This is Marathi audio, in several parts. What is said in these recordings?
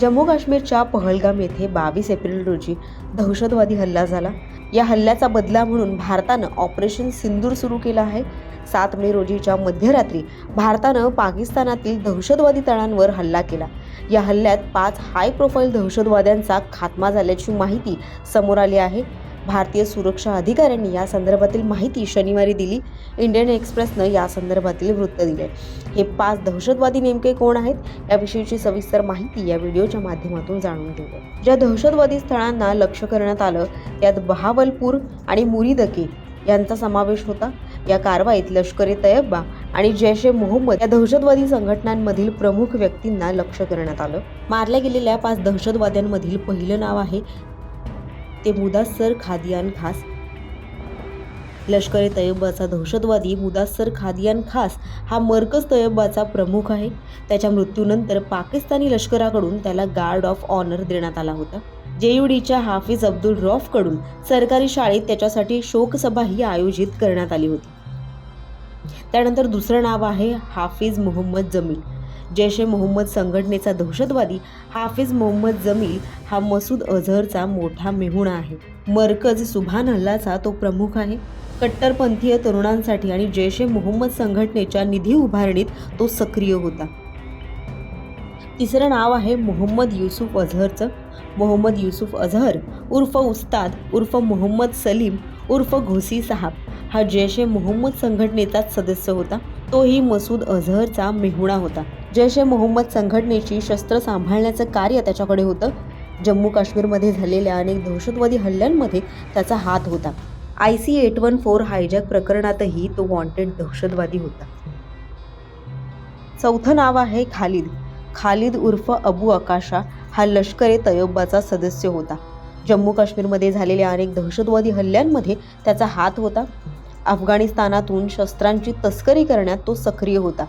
जम्मू काश्मीरच्या पहलगाम येथे बावीस एप्रिल रोजी दहशतवादी हल्ला झाला. या हल्ल्याचा बदला म्हणून भारतानं ऑपरेशन सिंदूर सुरू केलं आहे. सात मे रोजीच्या मध्यरात्री भारतानं पाकिस्तानातील दहशतवादी तळांवर हल्ला केला. या हल्ल्यात पाच हाय प्रोफाईल दहशतवाद्यांचा खात्मा झाल्याची माहिती समोर आली आहे. भारतीय सुरक्षा अधिकाऱ्यांनी या संदर्भातील माहिती शनिवारी दिली. इंडियन एक्सप्रेसनं या संदर्भातील वृत्त दिले. हे पाच दहशतवादी नेमके कोण आहेत? याविषयीची सविस्तर माहिती या व्हिडिओच्या माध्यमातून जाणून घेऊ ज्या दहशतवादी स्थळांना लक्ष करण्यात आलं त्यात बहावलपूर आणि मुरीदके यांचा समावेश होता. या कारवाईत लष्कर ए तयब्बा आणि जैश ए मोहम्मद या दहशतवादी संघटनांमधील प्रमुख व्यक्तींना लक्ष करण्यात आलं. मारल्या गेलेल्या पाच दहशतवाद्यांमधील पहिलं नाव आहे ते मुदास्सर खादियान खास. लष्कर ए तयब्बाचा दहशतवादी मुदास्सर खादियान खास हा मरकज तयब्बाचा प्रमुख आहे. त्याच्या मृत्यूनंतर पाकिस्तानी लष्कराकडून त्याला गार्ड ऑफ ऑनर देण्यात आला होता. जेयुडीच्या हाफिज अब्दुल रॉफकडून सरकारी शाळेत त्याच्यासाठी शोकसभाही आयोजित करण्यात आली होती. त्यानंतर दुसरं नाव आहे हाफिज मोहम्मद जमील. जैश ए मोहम्मद संघटनेचा दहशतवादी हाफिज मोहम्मद जमील हा मसूद अझहरचा मोठा मेहुणा आहे. मरकज सुभान हल्लाचा तो प्रमुख आहे. कट्टरपंथीय तरुणांसाठी आणि जैश ए मोहम्मद संघटनेच्या निधी उभारणीत तो सक्रिय होता. तिसरं नाव आहे मोहम्मद युसुफ अझहरचं. मोहम्मद युसुफ अझहर उर्फ उस्ताद उर्फ मोहम्मद सलीम उर्फ घोसी साहब हा जैश ए मोहम्मद संघटनेचाच सदस्य होता. तोही मसूद अझहरचा मेहुणा होता. जैश ए मोहम्मद संघटनेची शस्त्र सांभाळण्याचं कार्य त्याच्याकडे होतं. जम्मू काश्मीरमध्ये झालेल्या अनेक दहशतवादी हल्ल्यांमध्ये त्याचा हात होता. I C eight one four hijack प्रकरणातही तो वॉन्टेड दहशतवादी होता. चौथं नाव आहे खालिद. खालिद उर्फ अबू अकाशा हा लष्कर ए तयब्बाचा सदस्य होता. जम्मू काश्मीरमध्ये झालेल्या अनेक दहशतवादी हल्ल्यांमध्ये त्याचा हात होता. अफगाणिस्तानातून शस्त्रांची तस्करी करण्यात तो सक्रिय होता.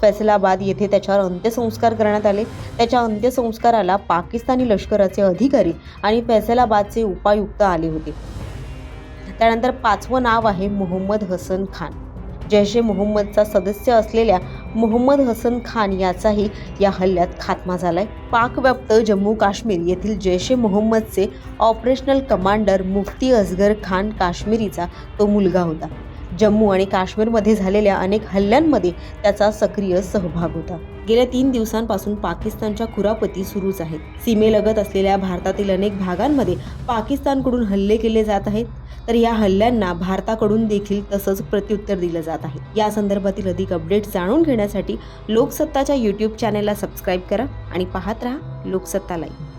फैसलाबाद येथे त्याच्यावर अंत्यसंस्कार करण्यात आले. त्याच्या अंत्यसंस्काराला पाकिस्तानी लष्कराचे अधिकारी आणि फैसलाबादचे उपायुक्त आले होते. त्यानंतर पाचवं नाव आहे मोहम्मद हसन खान. जैश ए मोहम्मदचा सदस्य असलेल्या मोहम्मद हसन खान याचाही या हल्ल्यात खात्मा झालाय. पाकव्याप्त जम्मू काश्मीर येथील जैश ए मोहम्मदचे ऑपरेशनल कमांडर मुफ्ती असगर खान काश्मीरीचा तो मुलगा होता. जम्मू आणि काश्मीरमध्ये झालेल्या अनेक हल्ल्यांमध्ये त्याचा सक्रिय सहभाग होता. गेल्या तीन दिवसांपासून पाकिस्तानच्या कुरापती सुरूच आहेत. सीमेलगत असलेल्या भारतातील अनेक भागांमध्ये पाकिस्तानकडून हल्ले केले जात आहेत. तर या हल्ल्यांना भारताकडून देखील तसंच प्रत्युत्तर दिलं जात आहे. या संदर्भातील अधिक अपडेट जाणून घेण्यासाठी लोकसत्ताच्या यूट्यूब चॅनेलला सबस्क्राईब करा आणि पाहत राहा लोकसत्ता लाईव्ह